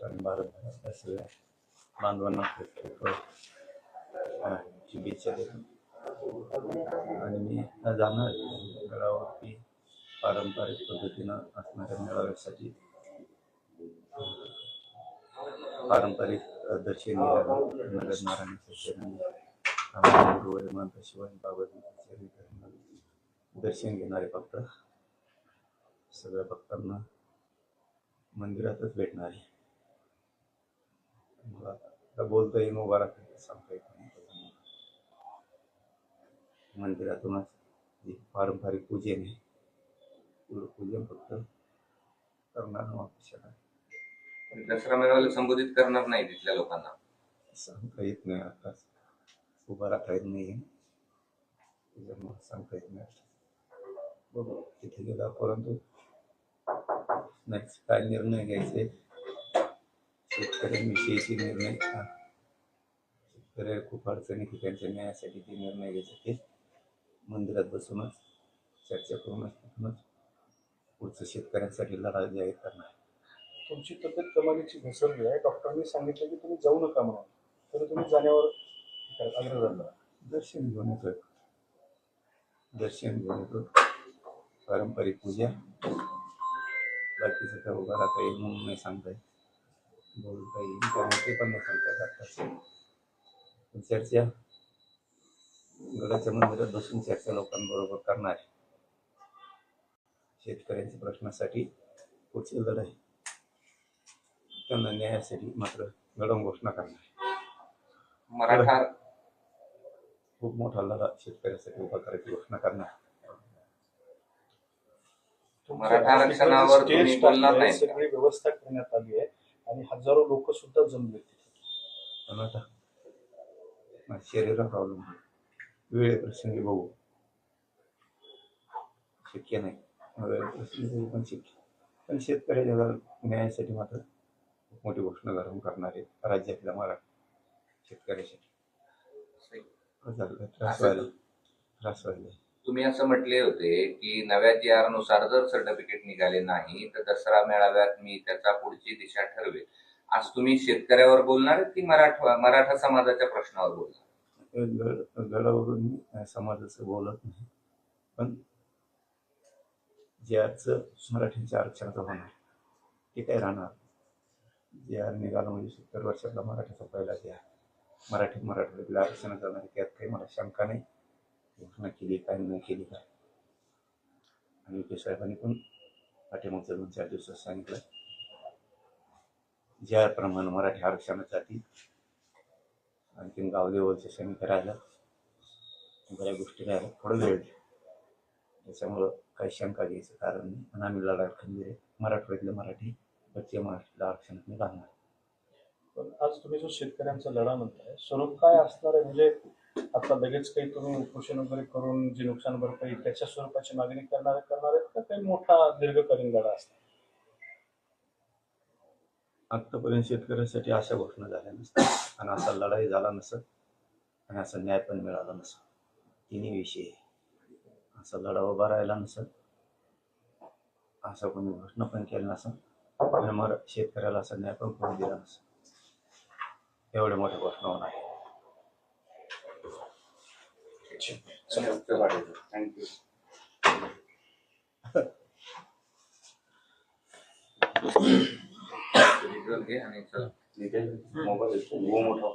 महाराष्ट्र आणि भारतभरातल्या सगळ्या बांधवांना शुभेच्छा देतो. आणि मी जाणार गडावरती पारंपरिक पद्धतीनं असणाऱ्या मेळाव्यासाठी पारंपरिक दर्शन घ्यायला नगर नारायण शिवाजी दर्शन घेणारे फक्त. सगळ्या भक्तांना मंदिरातच भेटणार आहे. मला आता बोलता राहता सांगता येत नाही मंदिरातूनच जे पारंपरिक पूजन आहे तेवढं पूजन फक्त करणार दसरा मेळाव्याला संबोधित करणार नाही तिथल्या लोकांना. सांगता येत नाही आता. उभा राहता येत नाही त्याच्यामुळे सांगता येत नाही बघू तिथे गेला परंतु नेक्स्ट काय निर्णय घ्यायचे? शेतकऱ्यांविषयीचे निर्णय. शेतकरी खूप अडचणी की त्यांच्या न्यायासाठी ते निर्णय घ्यायचे ते. मंदिरात बसूनच चर्चा करूनच तिथूनच पुढचं शेतकऱ्यांसाठी लढा जाहीर करणार. तुमची तब्येत कमालीची घसरली आहे. डॉक्टरांनी सांगितलं की तुम्ही जाऊ नका म्हणून. तरी तुम्ही जाण्यावर आग्रह धरला. दर्शन घेऊन येतो दर्शन घेऊन येतो. पारंपरिक पूजा. बाकीचं काय उभा राहता येईल म्हणून नाही सांगता येत बोलता येईल त्यामुळे ते पण आत्ताच पण चर्चा गडाच्या मंदिरात बसून चर्चा लोकांबरोबर करणार. शेतकऱ्यांच्या प्रश्नासाठी पुढची लढाई त्यांना न्यायासाठी मात्र लढवून घोषणा करणार मराठा खूप मोठा लढा शेतकऱ्यासाठी उभा करायची घोषणा करणार मराठा आरक्षणावर? सगळी व्यवस्था करण्यात आली आहे. आणि हजारो लोक सुद्धा जमले पण आता माझ्या शरीरावर अवलंबून वेळे प्रसंगी बघू. शक्य नाही. वेळ प्रसंगी बघू पण शक्य. पण शेतकऱ्याच्या न्यायासाठी मात्र खूप मोठी घोषणा घालून करणार आहे. राज्यातल्या मराठा शेतकऱ्यासाठी. त्रास व्हायला त्रास व्हायला तुम्ही असं म्हटले होते की नव्या जी आरनुसार जर सर्टिफिकेट निघाले नाही तर दसरा मेळाव्यात मी त्याचा पुढची दिशा ठरवेल. आज तुम्ही शेतकऱ्यावर बोलणार की मराठा मराठा समाजाच्या प्रश्नावर बोलणार गडावरून मी समाजाचं बोलत नाही. पण जे आजचं मराठीच्या आरक्षणाचं होणार ते काय राहणार? जे आर निघालं म्हणजे सत्तर वर्षातला मराठीचा पहिला जे आहे मराठी मराठीतल्या आरक्षणाचं जाणार त्यात काही मला शंका नाही. घोषणा केली काय नाही केली काय? आणि विखे साहेबांनी पण पाठीमागच्या दोन चार दिवसात सांगितलं. ज्याप्रमाणे मराठी मराठी जातील आणखीन गाव लेवलच्या समिती बऱ्या गोष्टी राहिल्या थोडं वेळ त्याच्यामुळं काही शंका घ्यायचं कारण नाही. पण आम्ही लढा खंबीर आहे. मराठवाड्यातले मराठी पश्चिम महाराष्ट्राला आरक्षणात मी लागणार पण आज तुम्ही जो शेतकऱ्यांचा लढा म्हणताय स्वरूप काय असणार आहे? म्हणजे आता लगेच काही तुम्ही उपोषण वगैरे करून जी नुकसान भरपाई त्याच्या स्वरूपाची मागणी करणार करणार आहेत का काही मोठा दीर्घकालीन लढा असतो. आतापर्यंत शेतकऱ्यांसाठी अशा घोषणा झाल्या नसतात. आणि असा लढाई झाला नसत. आणि असा न्याय पण मिळाला नसत. तिन्ही विषय. असा लढा उभा राहिला नसत. असं कोणी घोषणा पण केली नसत. आणि मग शेतकऱ्याला असा न्याय पण कोणी दिला नसत. एवढ्या मोठ्या घोषणा होणार आहे. थँक्यू घे आणि चला. मोबाईल मोठा.